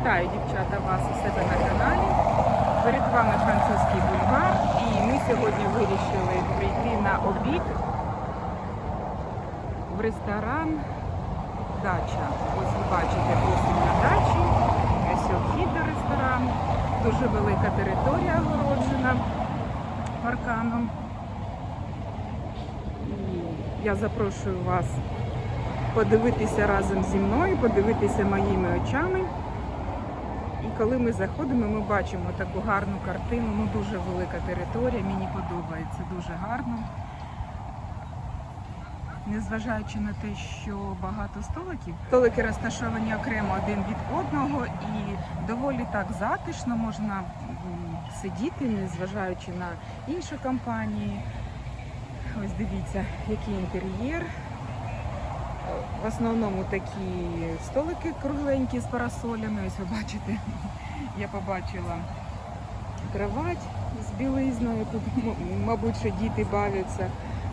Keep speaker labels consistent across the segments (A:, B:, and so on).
A: Вітаю, дівчата, вас у себе на каналі. Перед вами французький бульвар. І ми сьогодні вирішили прийти на обід в ресторан Дача. Ось ви бачите осінь на дачі. Ось вхід до ресторану. Дуже велика територія огороджена парканом. І я запрошую вас подивитися разом зі мною, подивитися моїми очами. Коли ми заходимо, ми бачимо таку гарну картину, ну дуже велика територія, мені подобається дуже гарно. Незважаючи на те, що багато столиків, столики розташовані окремо один від одного і доволі так затишно можна сидіти, незважаючи на інші компанії. Ось дивіться, який інтер'єр. В основному такі столики кругленькі з парасолями. Ось ви бачите, я побачила кровать з білизною. Тут, мабуть, що діти бавляться,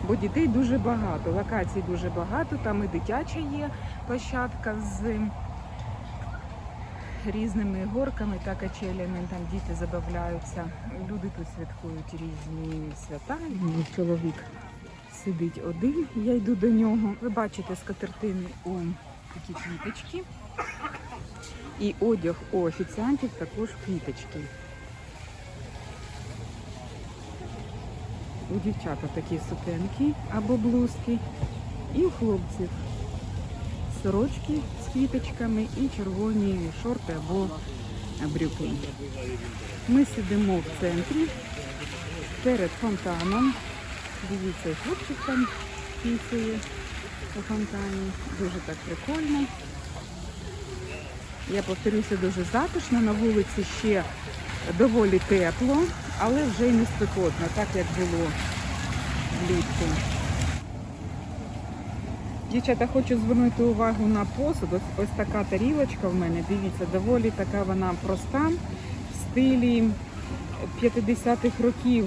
A: бо дітей дуже багато, локацій дуже багато. Там і дитяча є площадка з різними горками та качелями. Там діти забавляються. Люди тут святкують різні свята. Чоловік сидить один, я йду до нього. Ви бачите скатертини у такі квіточки. І одяг у офіціантів також квіточки. У дівчата такі сукенки або блузки. І у хлопців сорочки з квіточками і червоні шорти або брюки. Ми сидимо в центрі перед фонтаном. Дивіться, хлопчик там пісує у фонтані. Дуже так прикольно. Я повторюся, дуже затишно. На вулиці ще доволі тепло, але вже й не спекотно, так як було влітку. Дівчата, хочу звернути увагу на посуд. Ось, ось така тарілочка в мене. Дивіться, доволі така вона проста в стилі 50-х років,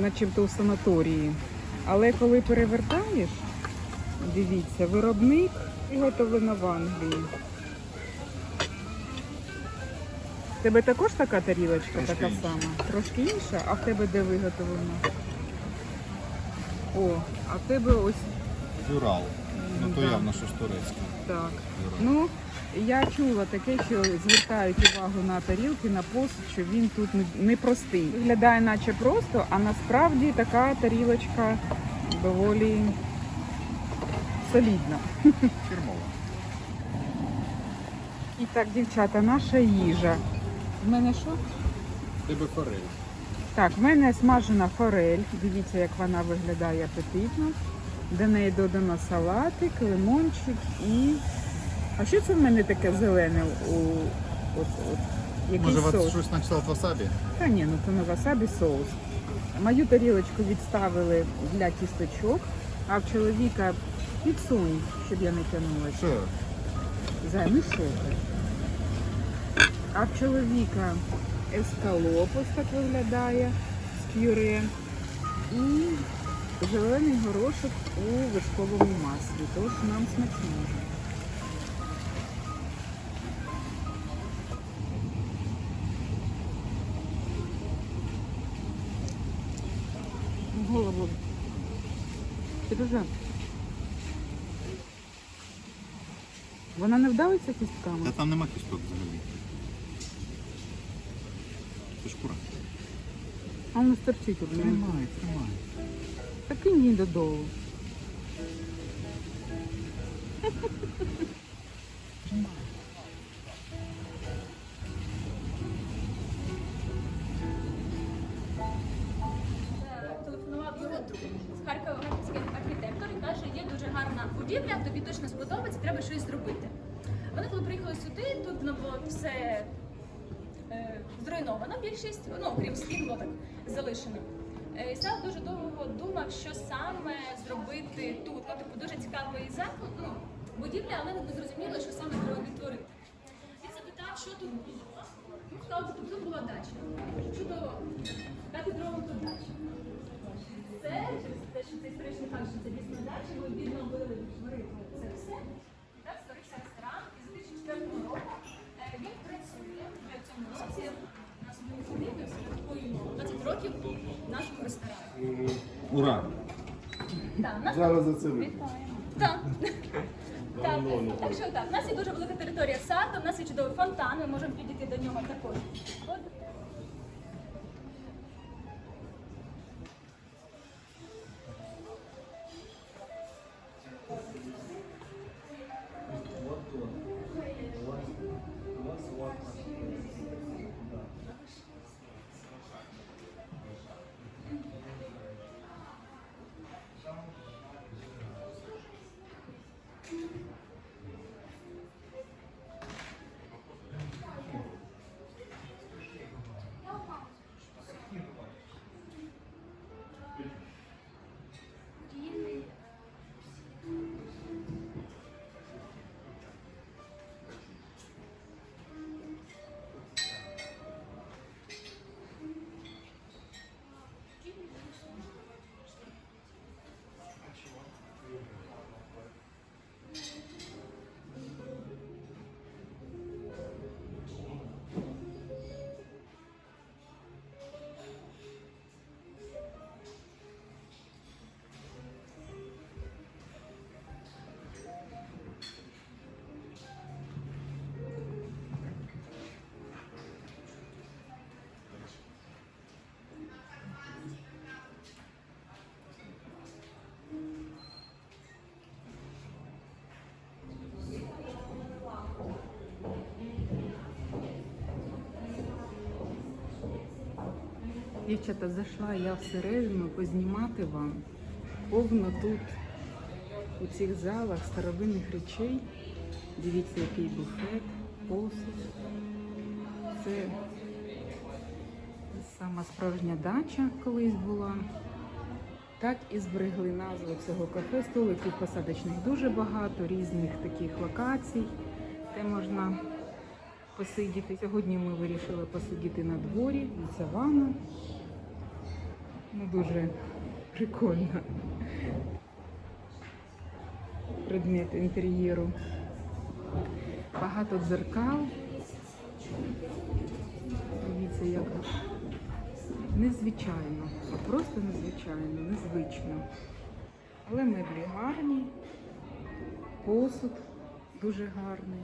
A: начебто у санаторії. Але коли перевертаєш, дивіться, виробник виготовлено в Англії. В тебе також така тарілочка,
B: Трошки
A: така
B: інша.
A: сама? Трошки інша, а в тебе де виготовлено? О, а в тебе ось
B: Дюрал. Ну то
A: Да.
B: явно, що ж турецьке.
A: так.
B: Дюрал.
A: Ну, я чула таке, що звертають увагу на тарілки, на посуд, що він тут не- непростий. Виглядає наче просто, а насправді така тарілочка доволі солідна.
B: Фірмова.
A: І так, дівчата, наша їжа. В мене що?
B: Тебе форель.
A: Так, в мене смажена форель. Дивіться, як вона виглядає апетитно. До неї додано салатик, лимончик і. А що це в мене таке зелене у от, от, який
B: Може, вас
A: соус?
B: щось начитав васабі?
A: Та ні, ну це не васабі соус. Мою тарілочку відставили для тісточок, а в чоловіка підсунь, щоб я не тягнулася.
B: Що?
A: Що ти? А в чоловіка ескалоп ось так виглядає з пюре. І зелений горошок у вершковому маслі. Тож нам смачно. Голову. Сережа. Вона не вдавиться кістками?
B: Та там нема кісток взагалі. Це шкура.
A: А воно стерчить одне.
B: Тримай, тримай.
A: Так і ні додолу.
C: Телефонував його друг з Харкова харківський архітектор і каже, є дуже гарна будівля, тобі точно сподобається, треба щось зробити. Вони коли приїхали сюди, тут ну, було все е, зруйновано, більшість, ну крім стін, було так залишено. Е, І Сам дуже довго думав, що саме зробити тут. Ну, типу, дуже цікавий заклад, ну, будівля, але не зрозуміло, ми відновили відтворили це все. Це історичний ресторан і з 2004 року е, він працює
B: в
C: цьому році. Нас ми святкуємо 20 років нашого ресторану. Ура!
B: Зараз за це
C: вітаємо. Так. Так, так що так, У нас є дуже велика територія саду, у нас є чудовий фонтан, ми можемо підійти до нього також.
A: Дівчата, зайшла я всередину познімати вам. Повно тут у цих залах старовинних речей. Дивіться, який буфет, посуд. Це сама справжня дача колись була. Так і зберегли назву цього кафе. Столиків посадочних дуже багато, різних таких локацій, де можна посидіти. Сьогодні ми вирішили посидіти на дворі, це ванна. Ну, дуже прикольно. Предмет інтер'єру. Багато дзеркал. Дивіться, як незвичайно, просто незвичайно, незвично. Але меблі гарні, посуд дуже гарний.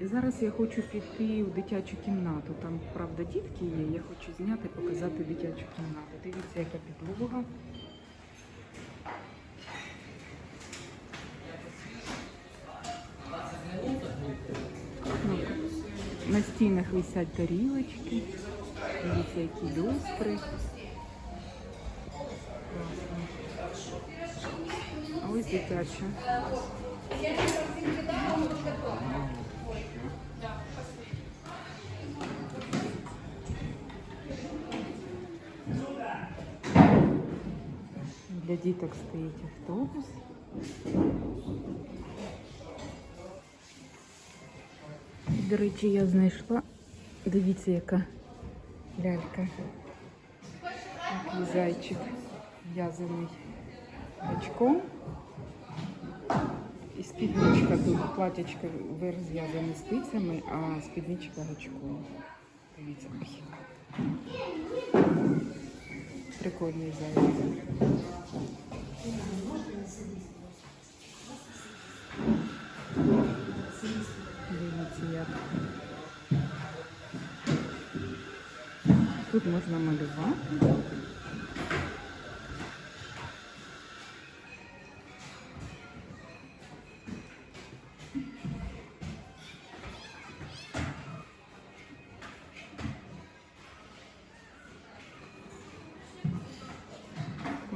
A: І зараз я хочу піти у дитячу кімнату. Там, правда, дітки є. Я хочу зняти, показати дитячу кімнату. Дивіться, яка підлога. На стінах висять тарілочки. Дивіться, які люстри. А ось дитяча. Для діток стоїть автобус. До речі, я знайшла. Дивіться, яка лялька. Такий зайчик в'язаний гачком. Спідничка тут, платячка вверх спицями, а спідничка гачком. Дивіться. Прикольний заяць. Дивіться, як. Тут можна малювати.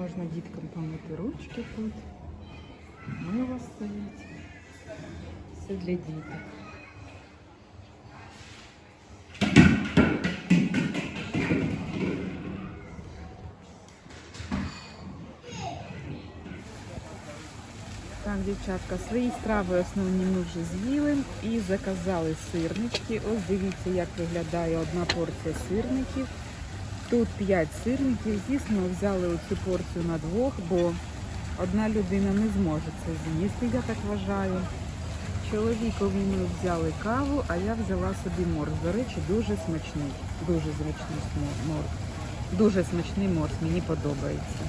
A: Можна діткам помити ручки тут. Мило стоїть. Все для діток. Так, дівчатка, свої страви основні ми вже з'їли і заказали сирнички. Ось дивіться, як виглядає одна порція сирників. Тут 5 сирників. Звісно, взяли оцю порцію на двох, бо одна людина не зможе це з'їсти, я так вважаю. Чоловікові ми взяли каву, а я взяла собі морс. До речі, дуже смачний. Дуже зручний морс. Дуже смачний морс, мені подобається.